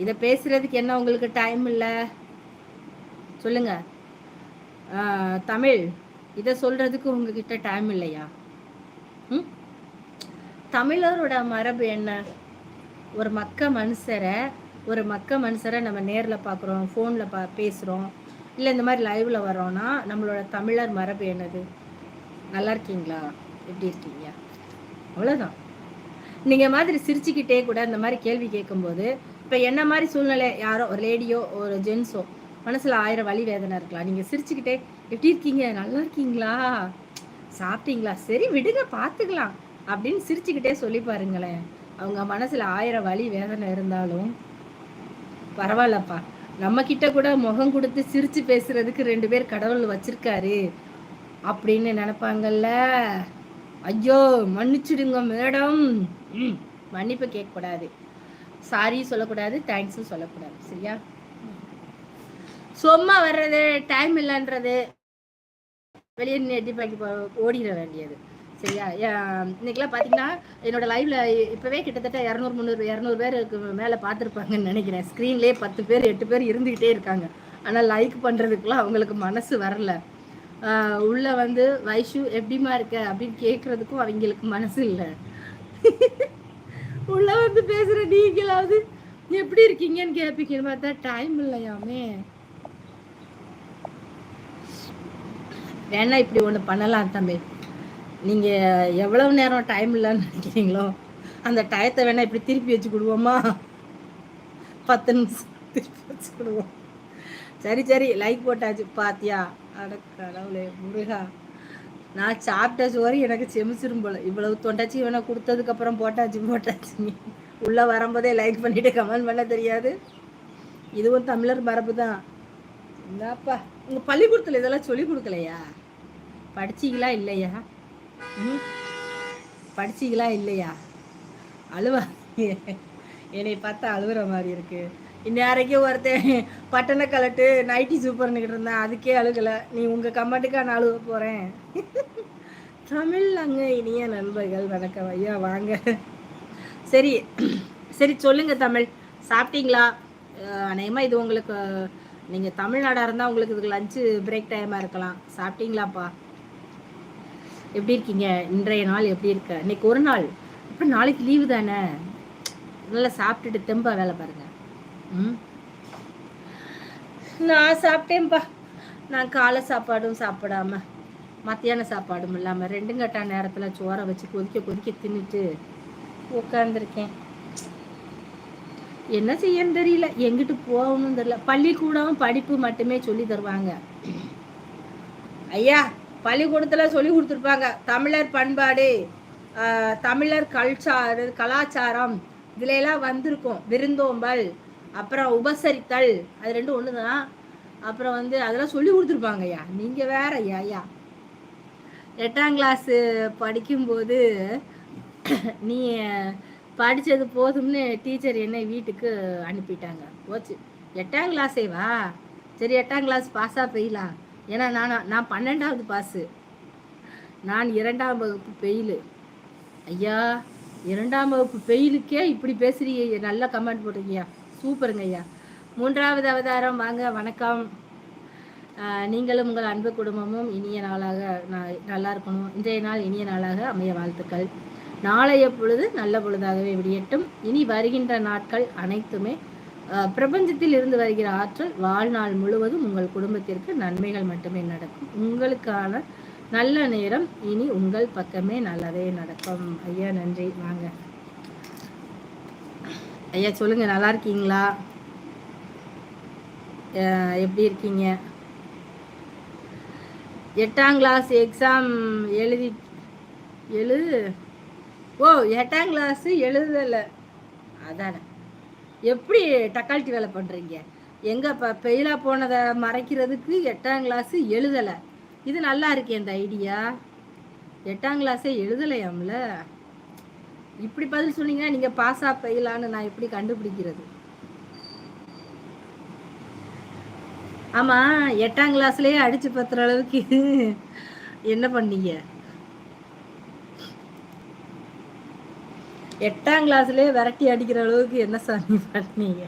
இதை பேசுறதுக்கு என்ன உங்களுக்கு டைம் இல்லை? சொல்லுங்க. தமிழ் இதை சொல்றதுக்கு உங்ககிட்ட டைம் இல்லையா? ம்? தமிழரோட மரபு என்ன? ஒரு மக்க மனுஷரை ஒரு மக்க மனுஷரை நம்ம நேரில் பார்க்குறோம் ஃபோனில் பா பேசுகிறோம் இல்லை இந்த மாதிரி லைவில் வரோன்னா நம்மளோட தமிழர் மரபு என்னது? நல்லா இருக்கீங்களா? எப்படி இருக்கீங்க? அவ்வளோதான் நீங்கள் மாதிரி சிரிச்சுக்கிட்டே கூட இந்த மாதிரி கேள்வி கேட்கும்போது இப்போ என்ன மாதிரி சூழ்நிலை? யாரோ ஒரு லேடியோ ஒரு ஜென்ஸோ மனசில் ஆயிரம் வழி வேதனை இருக்கலாம். நீங்கள் சிரிச்சுக்கிட்டே எப்படி இருக்கீங்க? நல்லா இருக்கீங்களா? சாப்பிட்டீங்களா? சரி விடுங்க பார்த்துக்கலாம். அப்படின்னு சிரிச்சுக்கிட்டே சொல்லி பாருங்களேன். அவங்க மனசில் ஆயிரம் வழி வேதனை இருந்தாலும் பரவாயில்லப்பா. நம்ம கிட்ட கூட முகம் கொடுத்து சிரிச்சு பேசுறதுக்கு ரெண்டு பேர் கடவுள் வச்சிருக்காரு அப்படின்னு நினைப்பாங்கல்ல. ஐயோ மன்னிச்சிடுங்க மேடம். மன்னிப்பு கேட்கக்கூடாது. சாரி சொல்லக்கூடாது தேங்க்ஸும் சொல்லக்கூடாது. சரியா? சும்மா வர்றது டைம் இல்லைன்றது வெளியே நெட்டி பாக்கி ஓடிட வேண்டியது. சரியா? இன்னைக்கெல்லாம் பார்த்தீங்கன்னா என்னோட லைவ்ல இப்போவே கிட்டத்தட்ட இரநூறு முந்நூறு இரநூறு பேருக்கு மேலே பார்த்துருப்பாங்கன்னு நினைக்கிறேன். ஸ்க்ரீன்லேயே பத்து பேர் எட்டு பேர் இருந்துக்கிட்டே இருக்காங்க. ஆனால் லைக் பண்ணுறதுக்குலாம் அவங்களுக்கு மனசு வரல. உள்ள வந்து வைஷு எப்படிமா இருக்க? அப்படின்னு கேட்குறதுக்கும் அவங்களுக்கு மனசு இல்லை. உள்ள வந்து பேசுகிற நீங்களாவது எப்படி இருக்கீங்கன்னு கேட்பீங்கன்னு பார்த்தா டைம் இல்லையாமே. வேணா இப்படி ஒன்று பண்ணலாம் தம்பி. நீங்கள் எவ்வளவு நேரம் டைம் இல்லைன்னு நினைக்கிறீங்களோ அந்த டயத்தை வேணா இப்படி திருப்பி வச்சு கொடுவோமா? பத்து நிமிஷம் திருப்பி வச்சு கொடுவோம். சரி சரி. லைக் போட்டாச்சு. பாத்தியா? அட கடவுளே முருகா. நான் சாப்பிட்ட சோறு எனக்கு செமிச்சிரும் போல. இவ்வளவு தொண்டாச்சி இவனை கொடுத்ததுக்கு அப்புறம் போட்டாச்சு போட்டாச்சு. உள்ள வரும்போதே லைக் பண்ணிட்டு கமெண்ட் பண்ண தெரியாது. இதுவும் தமிழர் மரபு தான். என்னப்பா உங்க பள்ளிக்கூடத்துல இதெல்லாம் சொல்லி கொடுக்கலையா? படிச்சீங்களா இல்லையா? ம்? படிச்சீங்களா இல்லையா? அழுவா என்னை பார்த்தா அழுகுற மாதிரி இருக்கு. இந்நேரைக்கும் ஒருத்தன் பட்டண கலட்டு நைட்டி சூப்பர்னுக்கிட்டு இருந்தேன். அதுக்கே அழுகலை. நீ உங்கள் கமெண்ட்டுக்கா நான் அழுக போகிறேன் தமிழ் அங்கே இனிய நண்பர்கள் வணக்கம் ஐயா வாங்க. சரி சரி சொல்லுங்கள் தமிழ். சாப்பிட்டீங்களா? அநேகமாக இது உங்களுக்கு நீங்கள் தமிழ்நாடாக இருந்தால் உங்களுக்கு இதுக்கு லஞ்சு பிரேக் டைமாக இருக்கலாம். சாப்பிட்டீங்களாப்பா? எப்படி இருக்கீங்க? இன்றைய நாள் எப்படி இருக்க? இன்னைக்கு ஒரு நாள். அப்புறம் நாளைக்கு லீவு தானே? நல்லா சாப்பிட்டுட்டு தெம்பா வேலை பாருங்கள் நான் சாப்பிட்டேன்ப்பா நான் காலை சாப்பாடும் சாப்பிடாம மத்தியான சாப்பாடும் இல்லாமல் ரெண்டும் கட்டா நேரத்தில் சோறை வச்சு கொதிக்க கொதிக்க தின்னுட்டு உட்காந்துருக்கேன் என்ன செய்யன்னு தெரியல. எங்கிட்டு போகணும்னு தெரியல. பள்ளிக்கூடம் படிப்பு மட்டுமே சொல்லி தருவாங்க. ஐயா பள்ளிக்கூடத்தில் சொல்லி கொடுத்துருப்பாங்க. தமிழர் பண்பாடு தமிழர் கல்ச்சாரு கலாச்சாரம் இதுல எல்லாம் வந்திருக்கும். விருந்தோம்பல் அப்புறம் உபசரித்தல் அது ரெண்டும் ஒன்று தான் அப்புறம் வந்து அதெல்லாம் சொல்லி கொடுத்துருப்பாங்க ஐயா. நீங்கள் வேற ஐயா ஐயா. எட்டாம் கிளாஸு படிக்கும்போது நீ படித்தது போதும்னு டீச்சர் என்னை வீட்டுக்கு அனுப்பிட்டாங்க. போச்சு. எட்டாம் கிளாஸே வா. சரி எட்டாம் கிளாஸ் பாஸாக பெய்யலாம் ஏன்னா நான் நான் பன்னெண்டாவது பாஸு நான் இரண்டாம் வகுப்பு பெயிலு ஐயா இரண்டாம் வகுப்பு பெயிலுக்கே இப்படி பேசுறீங்க. நல்லா கமெண்ட் போட்டிருக்கியா? சூப்பருங்க ஐயா. மூன்றாவது அவதாரம் வாங்க வணக்கம். நீங்களும் உங்கள் அன்பு குடும்பமும் இனிய நாளாக நல்லா இருக்கணும். இன்றைய நாள் இனிய நாளாக அமைய வாழ்த்துக்கள். நாளைய பொழுது நல்ல பொழுதாகவே விடியட்டும். இனி வருகின்ற நாட்கள் அனைத்துமே பிரபஞ்சத்தில் இருந்து வருகிற ஆற்றல் வாழ்நாள் முழுவதும் உங்கள் குடும்பத்திற்கு நன்மைகள் மட்டுமே நடக்கும். உங்களுக்கான நல்ல நேரம் இனி உங்கள் பக்கமே நல்லதே நடக்கும். ஐயா நன்றி. வாங்க. ஐயா சொல்லுங்க நல்லா இருக்கீங்களா? எப்படி இருக்கீங்க? எட்டாம் கிளாஸ் எக்ஸாம் எழுதி எழுது ஓ எட்டாம் கிளாஸு எழுதலை. அதானே. எப்படி டக்கால்ட்டி வேலை பண்ணுறீங்க எங்கே இப்போ ஃபெயிலாக போனதை மறைக்கிறதுக்கு எட்டாம் கிளாஸு எழுதலை. இது நல்லா இருக்கே இந்த ஐடியா. எட்டாம் கிளாஸே எழுதலையாம்ல? இப்படி பதில் சொன்னீங்கன்னா நீங்கள் பாஸாக ஃபெயிலான்னு நான் எப்படி கண்டுபிடிக்கிறது? ஆமாம் எட்டாம் கிளாஸ்லேயே அடித்து பத்துற அளவுக்கு என்ன பண்ணீங்க? எட்டாம் கிளாஸ்லயே விரட்டி அடிக்கிற அளவுக்கு என்ன சாமி பண்ணீங்க?